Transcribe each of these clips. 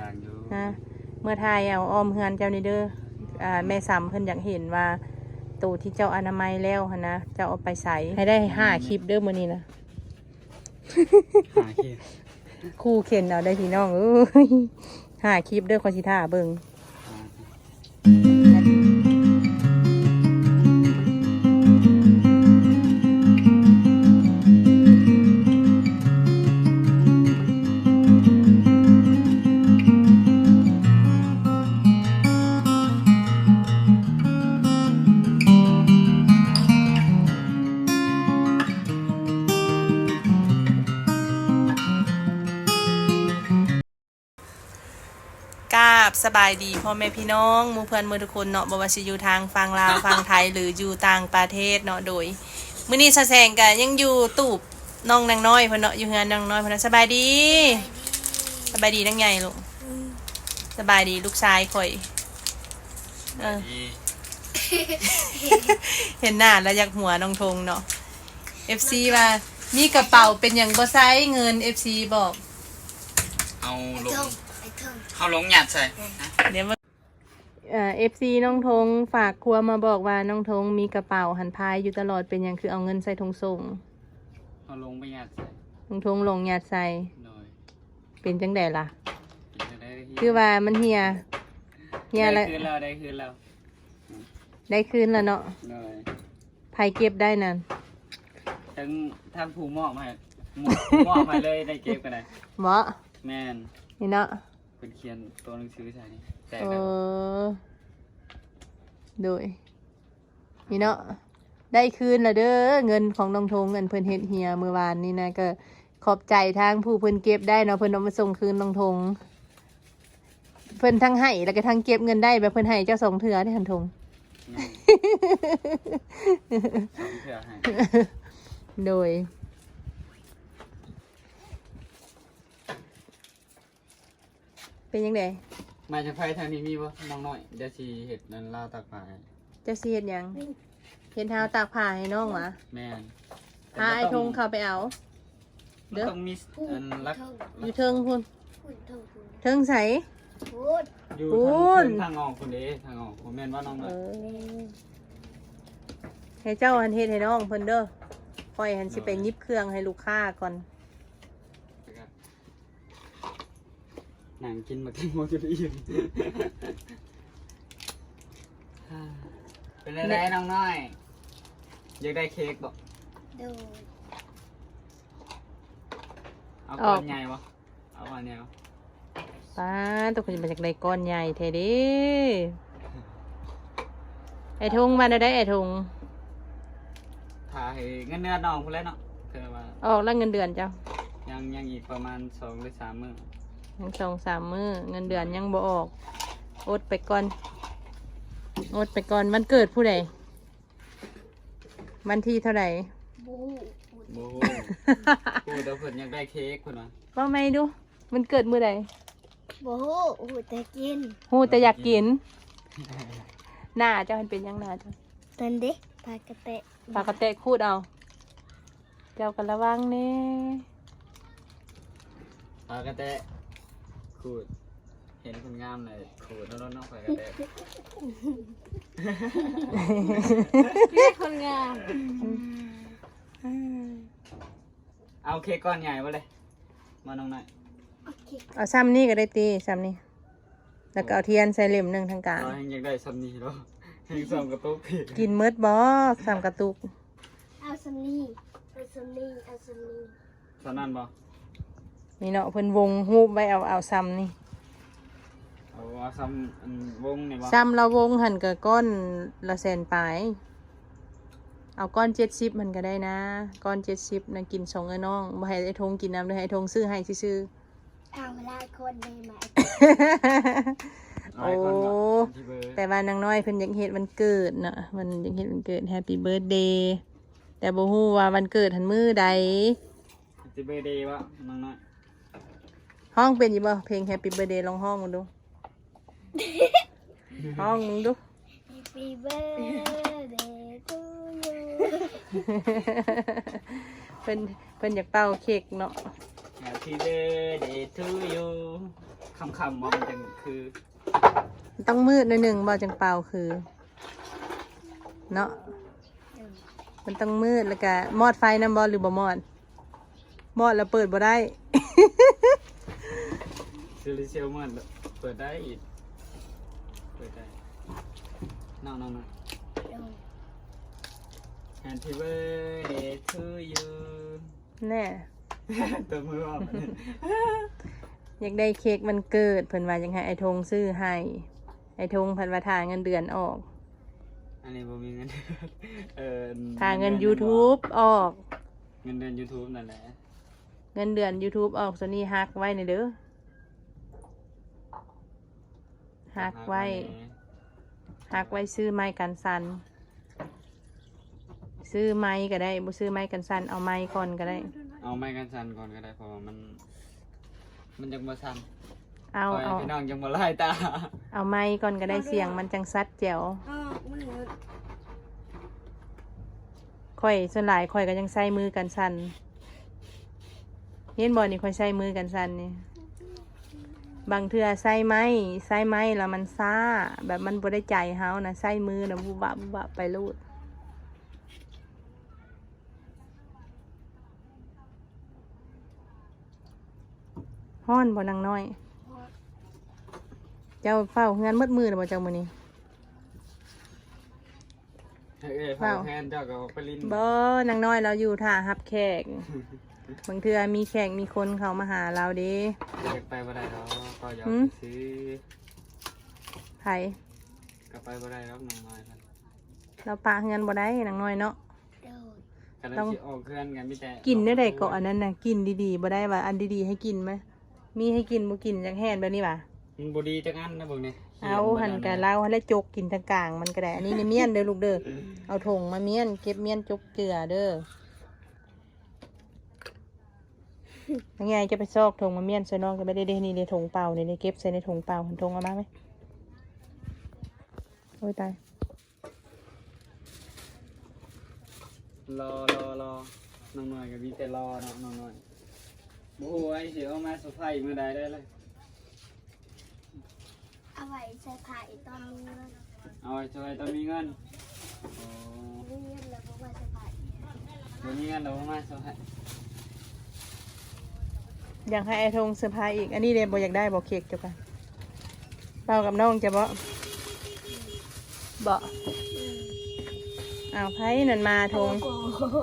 ทางดูฮะเมื่อทายเอาอ้อมเฮือนเจ้านี่เด้ออ่าแม่สำเพิ่นอยากเห็นว่าตูที่เจ้าอนามัยแล้วหั้นนะเจ้าเอาไปใส่ให้ได้ห้าคลิปเด้อมื้อนี้นะ หาเขียนคู่เข็นเอาได้พี่น้องเอ้ยห้าคลิปเด้อคอนสิท่าเบิ่งก ราบสบายดีพ่อแม่พี่น้องหมู่เพื่อนหมือทุกคนเนาะบ่ว่าสิอยู่ทางฝั่งลาวฝั่งไทยหรืออยู่ต่างประเทศเนาะโดยมื้อนี้ซะแซงกันยังอยู่ตูบน้องนางน้อยเพิ่นเนาะอยู่เฮือนนางน้อยเพิ่นนะสบายดี สบายดีนางใหญ่ลูกสบายดีลูกชายข่อยเออดีเห็นหน้าแล้วอยากหัวน้องทงเนาะ FC ว่ามีกระเป๋าเป็นหยังบ่ใช้เงิน FC บอก เอาลเทิงงไอ้เทิงเข้าลงหยัดใส่ฮะเดี๋ยวมาเอ่อฟซีน้องทงฝากครัวมาบอกว่าน้องทงมีกระเป๋าหันพายอยู่ตลอดเป็นหยังคือเอาเงินใส่ทงส่งเอาลงไปหยัดใส่น้องทงลงยาดใส่หน่อยเป็นจังใดล่ะกินจะได้คือว่ามันเฮียเฮียได้แล้วคืนแล้วได้คืนแล้วได้คืนแล้วเนาะหน่อยพายเก็บได้นั่นทั้งทั้งผู้มอบให้หมดผู้มอบให้เลยได้เก็บกันได้เหมาะ แม่นนี่เนาะเป็นเขียนตัวหนังสือใส่นี่แตกเอแล้วอโดยนี่เนาะได้คืนแล้วเด้อเงินของน้องทงเงินเพิ่นเฮ็ดเฮียเมื่อวานนี้นะก็ขอบใจทางผู้เพิ่นเก็บได้เนาะเพิ่นเอามาส่งคืนน้องทง เพิ่นทั้งให้แล้วก็ทั้งเก็บเงินได้แบบเพิ่นให้เจ้าสองเถื่อที่หันทงอืมสองเถื่อให้โดย เป็นยังไงมาจากไฟทางนี้มีบ่น้องน้อยเดี๋ยวสิเห็ดนั่นลาวตากผ้าให้เจะเสียดหยังเห็นเท้าตากผ้าให้น้องหวะแม่นพาไอ้ทงเข้าไปเอา เด้เด้ออต้องมีพูดอันรักเทิงอยู่เทิงคุณพูดเทิงพูดเทิงใส พูดอยู่พูทางนทางออกคนเด้ทางออกผมแม่นว่าน้องเอน้อยอให้เจ้าหันเฮ็ดให้น้องเพิ่นเด้อคอยหันสิไปหยิบเครื่องให้ลูกค้าก่อน หนังกินมาทั้งหมดจนอิ่มเป็นอะไรน้องน้อย อยากได้เค้กบ่ดูเอาก้อนใหญ่บ่เอาอันเนี้ยป้าตัวคนจะมาจากใดก้อนใหญ่แท้เด้ไอ้ทงมาได้ไอ้ทงถ่ายเงินเดือนน้องพุ่นแล้วเนาะคือว่าออกแล้วเงินเดือนเจ้า ยังยังอีกประมาณสองหรือสามมื้อ ยังสองสามมือเงินเดือนยังบ่ออก อดไปก่อน อดไปก่อนวันเกิดผู้ใดวันที่เท่าไหร่บูพูดโอ้โหพูดแล้วเพิ่นอยากได้เค้กเพิ่นว่าว่าไม่ดู มันเกิดมือใดบูพูดแต่กินหูแต่อยากกิน หน้าเจ้ามันเป็นยังหน้าเจ้าตอนเด็กปากกระเตะปากกระเตะคูดเอา เจ้ากันระวังเน่ปากกระแตะ ขูด เห็นคนงามเลยขูดแล้วน้องปากกระแตะเรียกคนงามเอาเค้กก้อนใหญ่มาเลย มาน้องหน่อยโอเคเอาซ้ำนี่ก็ได้ตีซ้ำนี่แล้วก็เอาเทียนใส่เหล่มหนึ่งทางกลางเรายังได้ซัมนี่แล้วยังซ้ำกระตุกผิดกินเมิดบอซ้ำกระตุก เอาซัมนี่เอาซัมนี่เอาซัมนี่ตอนนั้นบ่ นี่เนาะเพิ่นวงฮูบไว้เอาเอาซ้ำนี่เอาเอาซ้ำอันวงนี่บ่ซ้ำเราวงหันกับก้อนละแสนปลายเอาก้อนเจ็ดสิบมันก็ได้นะก้อนเจ็ดสิบนะกินสองไอ้น้องบ่ให้ไอ้ทงกินน้ำเลยให้ไอ้ทงซื้อให้ซื้อเอาเวลาคนได้ไหมๆ หลายคนบ่โอ้ ที่เบอร์แต่ว่านางน้อยเพิ่นอยากเฮ็ดวันเกิดเนาะมันอยากเฮ็ดวันเกิดแฮปปี้เบิร์ดเดย์แต่บ่ฮู้ว่าวันเกิดหันมือใดที่เบอร์เดย์วะน้องน้อย ห้องเป็นอยู่บ่เพลงแฮปปี้เบิร์ดเดย์ลองห้องมึงดู ห้องมึงดู Happy birthday to เพิ่นเพิ่นอยากเป่าเค้กเนาะ Happy birthday to you คำคำๆว่ามันจังคือต้องมืดหน่อยหนึ่งบ่จังเป่าคือ เนาะมันต้องมืดแล้วก็มอดไฟน้ำบ่หรือบ่มอด มอดแล้วเปิดบ่ได้ ซิลิเชียลมันเปิดได้อีก เปิดได้น้องน้องน้อง Happy birthday to you แน่ตัวมือว่ามันอยากได้เค้กมันเกิดเพิ่นว่ายังให้ไอ้ธงซื้อให้ ไอ้ธงเพิ่นว่าถ่ายเงินเดือนออก อันนี้บ่มีเงินเออถ่ายเงิน YouTube ออก เงินเดือน YouTube นั่นแหละ เงินเดือน YouTube ออกโซนี่ฮักไว้ในเด้อ ฮักไว้ฮักไว้ซื้อไม้กันสัน ซื้อไม้ก็ได้บ่ซื้อไม้กันสันเอาไม้ก่อนก็ได้ เอาไม้กันสั่นก่อนก็ได้เพราะว่ามัน มันยังบ่สั่นเอาปล่ยเอาพี่น้องยังบ่ไล่ตา เอาไม้ก่อนก็ได้เสียงมันจังซัดแจ๋วอ้าวมันเหลือข่อยส่วนหลายข่อยก็ยังใส่มือกันสันเห็นบ่นี่ข่อยใส่มือกันสันนี่ บางเทื่อใส่ไม้ใส่ไม้แล้วมันซ่า แบบมันบ่ได้ใจเฮานะใส่มือนะบุบะบุบะไปรูดฮ้อนบ่นางน้อย เจ้าเฝ้าเฮือนมืดมือหรือบ่เจ้ามื้อนี้เอ้ยเปล่าพาแทนเจ้าก็ไปลินบ่นางน้อยเราอยู่ท่ารับแขกบางเทื่อมีแขกมีคนเข้ามาหาเราเด้เด็กไปบ่ได้แล้วก็ อยากหืมไปซื้อไผก็ไปบ่ได้แล้วน้องน้อยครับเราปาเฮือนบ่ได้นางน้อยเนาะ โดนกันต้องสิออกเคลื่อนกันมีแต่กินได้ไดก็อันนั้นน่ะกินดีๆบ่ได้ว่าอันดีๆให้กินไหมมีให้กินบ่กินจังแห่นแบบนี้ว่ะมันบ่ดีจังอันนะเบิ่งนี่เอาหันกะเล่าแล้วจกกินทางกลางมันก็ได้อันนี้ในเมียนเด้อลูกเด้อเอาถงมาเมียนเก็บเมียนจกเกลือเด้อยั งไงจะไปซอกถงมาเมียนใส่น้องก็ไม่ได้ได้นี่ในถงเปล่านี่ในเก็บใส่ในถงเปล่าหันถงเอามาไหมโอ้ยตายรอรอรอน้องน้อยก็มีแต่รอเนาะน้องน้อยบ่ฮู้ไอ้สิเอามาเซอร์ไพรส์มื้อใดได้เลยเอาไว้ใส่ผ้าอีกตอนนี้นะเอาไว้ช่วยตอนมีเงินโอ้นี่เงินแล้วก็ไว้ใส่ผ้าอีกบ่มีเงินเราบ่มาเซอร์ไพรส์ อยากให้ไอ้ธงเซอร์ไพรส์อีก อันนี้เดนบอยากได้บอกเค้กจ้ะกันเปล่ากับน้องจะบ่บ่อ้าวไผนั่นมาธงโอ้โห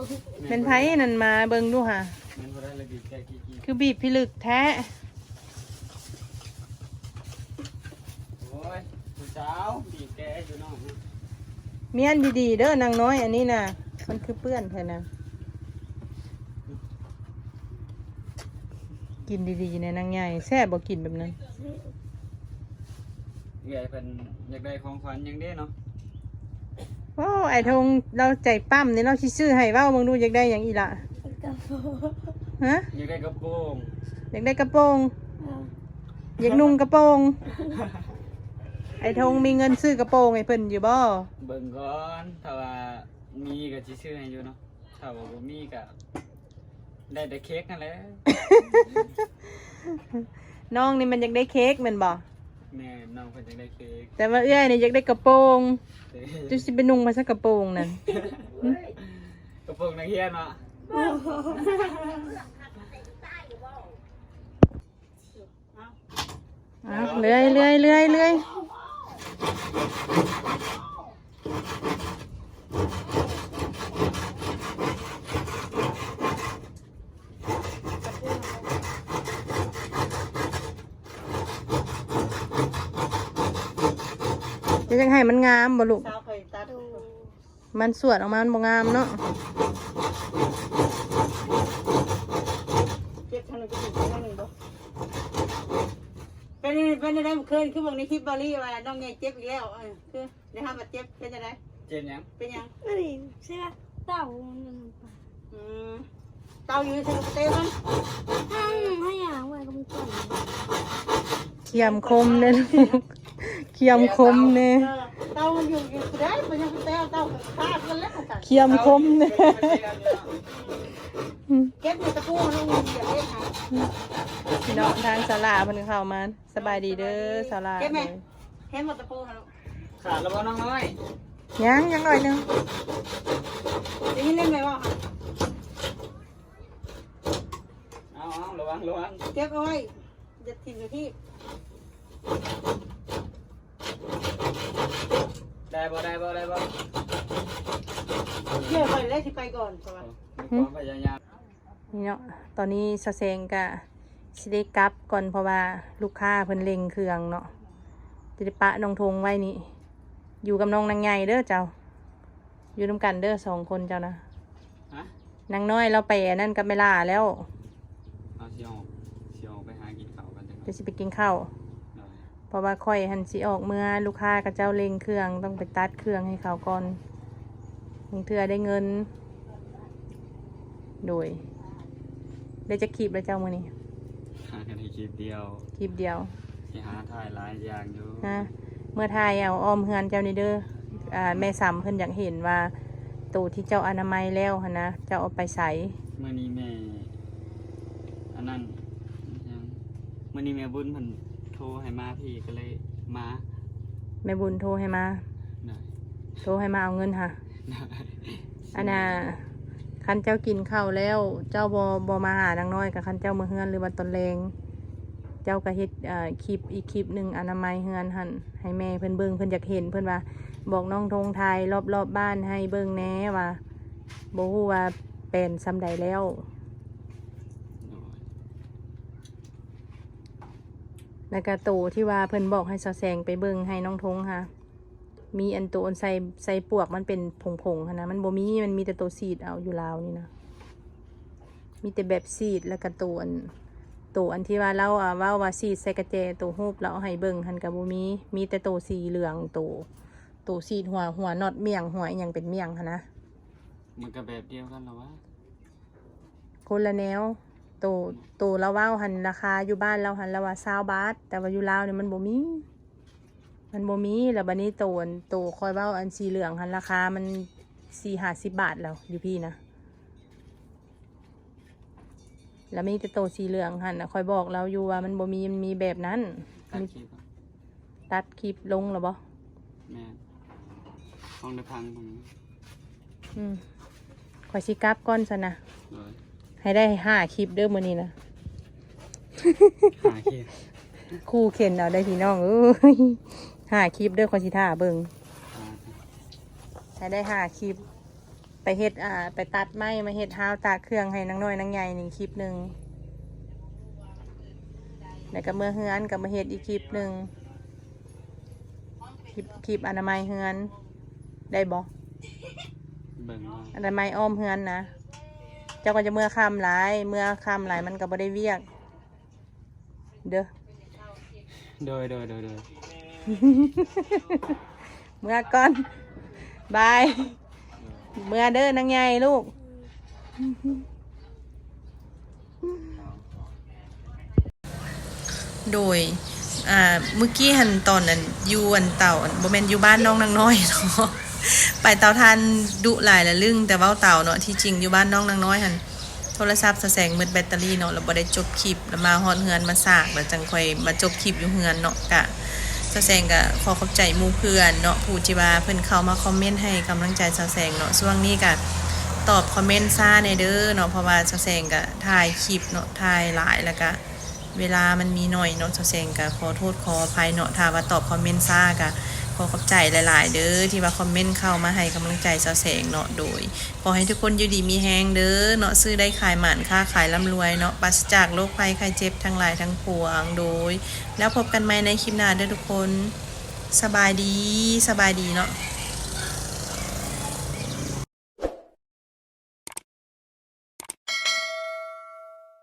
เป็นไผนั่นมาเบิ่งดูค่ะแม่นบ่ได้เลยบีบแค่กี่กี่คือบีบพิลึกแท้โอ้ยผู้สาวบีบแกอยู่เนาะเมียนดีๆเด้อนางน้อยอันนี้น่ะมันคือเปื้อนเธอนะ กินดีๆในนางใหญ่แซ่บบ่กินแบบนั้นใหญ่เพิ่นอยากได้ของขวัญหยังเด้เนาะว้าวไอ้ธงเราใจปั้มนี่เราสิซื้อให้เว้ามึงดูอยากได้อย่างอีหละกระโปรงฮะอยากได้กระโปรงอยากได้กระโปรงเอาอยากนุ่งกระโปรงไอ้ธงมีเงินซื้อกระโปรงให้เพิ่นอยู่บ่เบิ่งก่อนถ้าว่ามีก็สิซื้อให้อยู่เนาะถ้าว่าบ่มีก็ ได้แต่เค้กนั่นแหละน้องนี่มันอยากได้เค้กแมันบ่แม่น้องเพิ่นอยากได้เค้กแต่ว่าเอื้อยนี่อยากได้กระโปรงเด้จะสิไปนุ่งมาซะกระโปรงนั่นกระโปรงนักเรียนเนาะเอาเลื่อยเลื่อยเลื่อยเลื่อย จะยังให้มันงามบ่ลูกดูมันสวดออกมามันบ่งามเนาะ เจ็บทางหนึ่งก็ถึงทางหนึ่งบ่เป็นเป็นอะไรเมื่อคืนคือเบางในคลิปบอลลี่ว่าน้องไงเจ็บอีกแล้วเออคือเดี๋ยวห้ามมาเจ็บเป็นอะไรเจ็บหยังเป็นยังนี่ใช่ไหมเต่ามันอืมเตาอยู่ในสนุกเต้มันถ้าถ้าอย่างไว้ก็มีก่อนเขียมคมเด้อลูก เขียมคมเน่เออเตามันอยู่อยู่ได้มันยังเต้าเตาขาดกันแล้วกันเคียมคมเนี่ยเก็บอยู่ตะปูน้องเงินอย่าเล่นค่ะพี่น้องทางสาลาเพิ่นเข้ามาสบายดีเด้อสาลาเก็บไหมเห็นหมดตะปูค่ะลูกขาดแล้วบ่น้องน้อยยังยังหน่อยหนึงได้ยินเล่นไหมว่าค่ะเอาเอาระวังระวังเก็บเอาไว้จะทิ้งอยู่ที่ ได้บ่ได้บ่ได้บ่เยอะไปเลยที่ไปก่อนใช่ไหมมีความพยายามนี่เนาะ ตอนนี้สะเซงกะสิได้กลับก่อนเพราะว่าลูกค้าเพิ่นเล็งเครื่องเนาะจะได้ปะน้องทงไว้นี่ อยู่กับน้องนางใหญ่เด้อเจ้า อยู่นำกันเด้อสองคนเจ้านะฮะนางน้อยเราไปอันนั่นกับเมล่าแล้วเอาสิออกสิออกไปหากินข้าวกันจังจะสิไปกินข้าวหน่อย เพราะว่าค่อยหันสิออกเมื่อลูกค้ากับเจ้าเล็งเครื่องต้องไปตัดเครื่องให้เขาก่อนบางเทื่อได้เงิน โดยได้จะคีบแล้วเจ้ามือนี้หากันในคลิปเดียวคีบเดียวสิหาถ่ายหลายอย่างอยู่นะเมื่อทายเอาอ้อมเฮือนเจ้านี่เด้ออ่าแม่สามเพิ่นอยากเห็นว่าตูที่เจ้าอนามัยแล้วหั้นนะเจ้าเอาไปใส่มื่อนี้แม่ อันนั้นยังมื่อนี้แม่บุญเพิ่น โทรให้มาพี่ก็เลยมาแม่บุญโทรให้มา หน่อยโทรให้มาเอาเงินค่ะหน่อยอันน่ะคันเจ้ากินข้าวแล้ว เจ้าบอบมาหานางน้อยกับคันเจ้ามือเฮือนหรือว่าตอนแรงเจ้าก็เฮ็ดอ่าคลิปอีกคลิปหนึ่งอนามัยเฮือนหันให้แม่เพิ่นเบิ่งเพิ่นอยากเห็นเพิ่นว่า บอกน้องทงไทยรอบๆบบ้านให้เบิ่งแหน่ว่าบ่ฮู้ว่าเป็นซ้ำใดแล้ว หน่อย แล้วก็ตูที่ว่าเพิ่นบอกให้ซอแซงไปเบิ่งให้น้องทงค่ะ มีอันตัวอันใส่ใส่ปวกมันเป็นผงๆค่ะนะ มันบ่มีมันมีแต่ตัวซีดเอาอยู่ลาวนี่นะ มีแต่แบบซีดแล้วก็ตัวอันตัวอันที่ว่าเราอะว่าว่าซีดใส่กระเจตัวฮูบแล้วเอาให้เบิ่งหันกับบ่มี มีแต่ตัวสีเหลืองตัวตัวซีดหัวหัวน็อตเมี่ยงหัวอหยังเป็นเมี่ยงค่ะนะ มันก็แบบเดียวกันเหรอวะ คนละแนว ตัวตัวเราเว้าหันราคาอยู่บ้านเราหันละว่า20บาทแต่ว่าอยู่ลาวเนี่ยมันบ่มี มันบ่มีแล้วบัดนี้ตัวอันตัวคอยเว้าอันสีเหลืองหันราคามันสี่ห้าสิบบาทแล้วอยู่พี่นะแล้วมีแต่ตัวสีเหลืองหันนะคอยบอกเราอยู่ว่ามันบ่มีมันมีแบบนั้น ตัดคลิปอะตัดคลิปลงหรอบ่แม่ห้องได้พังตรงนี้อืมคอยสิกลับก้อนซะนะเลย ให้ได้ห้าคลิปเด้อมื้อนี้นะ หาคลิปคู่เข็นเอาได้พี่น้องเอ้ยห้าคลิปเด้อคอยสิท่าเบิ่งหาให้ได้ห้าคลิป ไปเฮ็ดอ่า ไปตัดไม้มาเฮ็ดห้าวตากเครื่องให้นางน้อยนางใหญ่หนึ่งคลิปหนึ่งแล้วก็เมื่อเฮือนกับมาเฮ็ดอีกคลิปหนึ่งคลิปคลิปอนามัยเฮือนได้บ่เบิ่งว่าอนามัยอ้อมเฮือนนะเจ้าก็จะเมื่อค่ำหลาย เมื่อค่ำหลายมันก็บ่ได้เวียก เด้อ โดยโดยโดยโดยเมื่อก่อนบาย เมื่อเด้อนางใหญ่ลูก โดยอ่าเมื่อกี้หันตอนนั้นอยู่อันเต่าอันบ่แม่นอยู่บ้านน้องนางน้อยเนาะ ไปเตาทานดุหลายละลึงแต่เว้าเต่าเนาะที่จริงอยู่บ้านน้องนางน้อยหันโทรศัพท์สแสงมืดแบตเตอรี่เนาะแล้วบ่ได้จบคลิปแล้วมาฮอดเฮือนมาสากแล้วจังค่อยมาจบคลิปอยู่เฮือนเนาะกะสาวแสงก็ขอขอบใจมู่เพื่อนเนาะผู้ที่ว่าเพิ่นเข้ามาคอมเมนต์ให้กำลังใจสาวแสงเนาะช่วงนี้ก็ตอบคอมเมนต์ซ่าในเด้อเนาะเพราะว่าสาวแสงก็ถ่ายคลิปเนาะถ่ายหลายแล้วก็เวลามันมีหน่อยเนาะสาวแสงก็ขอโทษขออภัยเนาะถ้าว่าตอบคอมเมนต์ซ่าก็ ขอขอบใจหลาย ๆ เด้อที่ว่าคอมเมนต์เข้ามาให้กำลังใจสาวแสงเนาะโดย ขอให้ทุกคนอยู่ดีมีแฮงเด้อเนาะซื้อได้ขายหมันค้าขายร่ำรวยเนาะปัสจากโรคภัยไข้เจ็บทั้งหลายทั้งปวงโดย แล้วพบกันใหม่ในคลิปหน้าเด้อทุกคน สบายดีสบายดีเนาะ